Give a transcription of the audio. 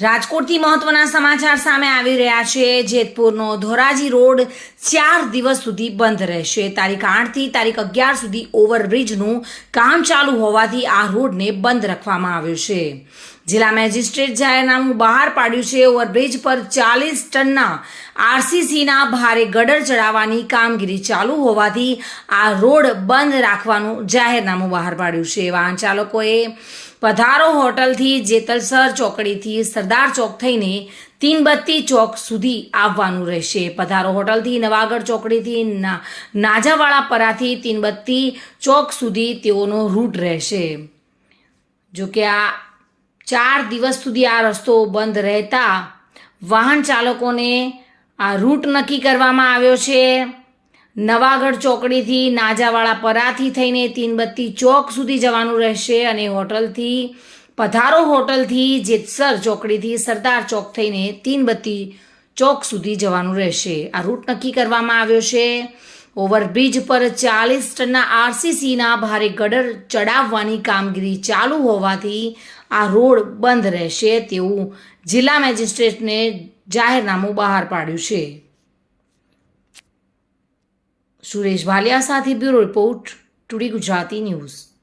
રાજકોટથી મહત્વના સમાચાર સામે આવી રહ્યા છે. જેતપુરનો ધોરાજી રોડ ચાર દિવસ સુધી બંધ રહેશે. તારીખ આઠથી તારીખ અગિયાર સુધી ઓવરબ્રિજનું કામ ચાલુ હોવાથી આ રોડને બંધ રાખવામાં આવ્યો છે. જિલ્લા મેજિસ્ટ્રેટ જાહેરનામું બહાર પાડ્યું છે. ઓવરબ્રિજ પર ચાલીસ ટનના આરસીસીના ભારે ગડર ચડાવવાની કામગીરી ચાલુ હોવાથી આ રોડ બંધ રાખવાનું જાહેરનામું બહાર પાડ્યું છે. વાહન ચાલકોએ પધારો હોટલથી જેતલસર ચોકડીથી સરદાર ચોક થઈને તીનબત્તી ચોક સુધી આવવાનું રહેશે. પધારો હોટલથી નવાગઢ ચોકડીથી નાજાવાળા પરાથી તીનબત્તી ચોક સુધી તેઓનો રૂટ રહેશે. જો કે આ ચાર દિવસ સુધી આ રસ્તો બંધ રહેતા વાહન ચાલકોને આ રૂટ નક્કી કરવામાં આવ્યો છે. નવાગઢ ચોકડીથી નાજાવાળા પરાથી થઈને તીનબત્તી ચોક સુધી જવાનું રહેશે અને હોટલથી, પધારો હોટલથી જેતસર ચોકડીથી સરદાર ચોક થઈને તીનબત્તી ચોક સુધી જવાનું રહેશે. આ રૂટ નક્કી કરવામાં આવ્યો છે. ઓવરબ્રિજ પર ચાલીસ ટનના આરસીસીના ભારે ગડર ચડાવવાની કામગીરી ચાલુ હોવાથી આ રોડ બંધ રહેશે તેવું જિલ્લા મેજિસ્ટ્રેટને જાહેરનામું બહાર પાડ્યું છે. સુરેશ ભાલિયા સાથે bureau report, today Gujarati news.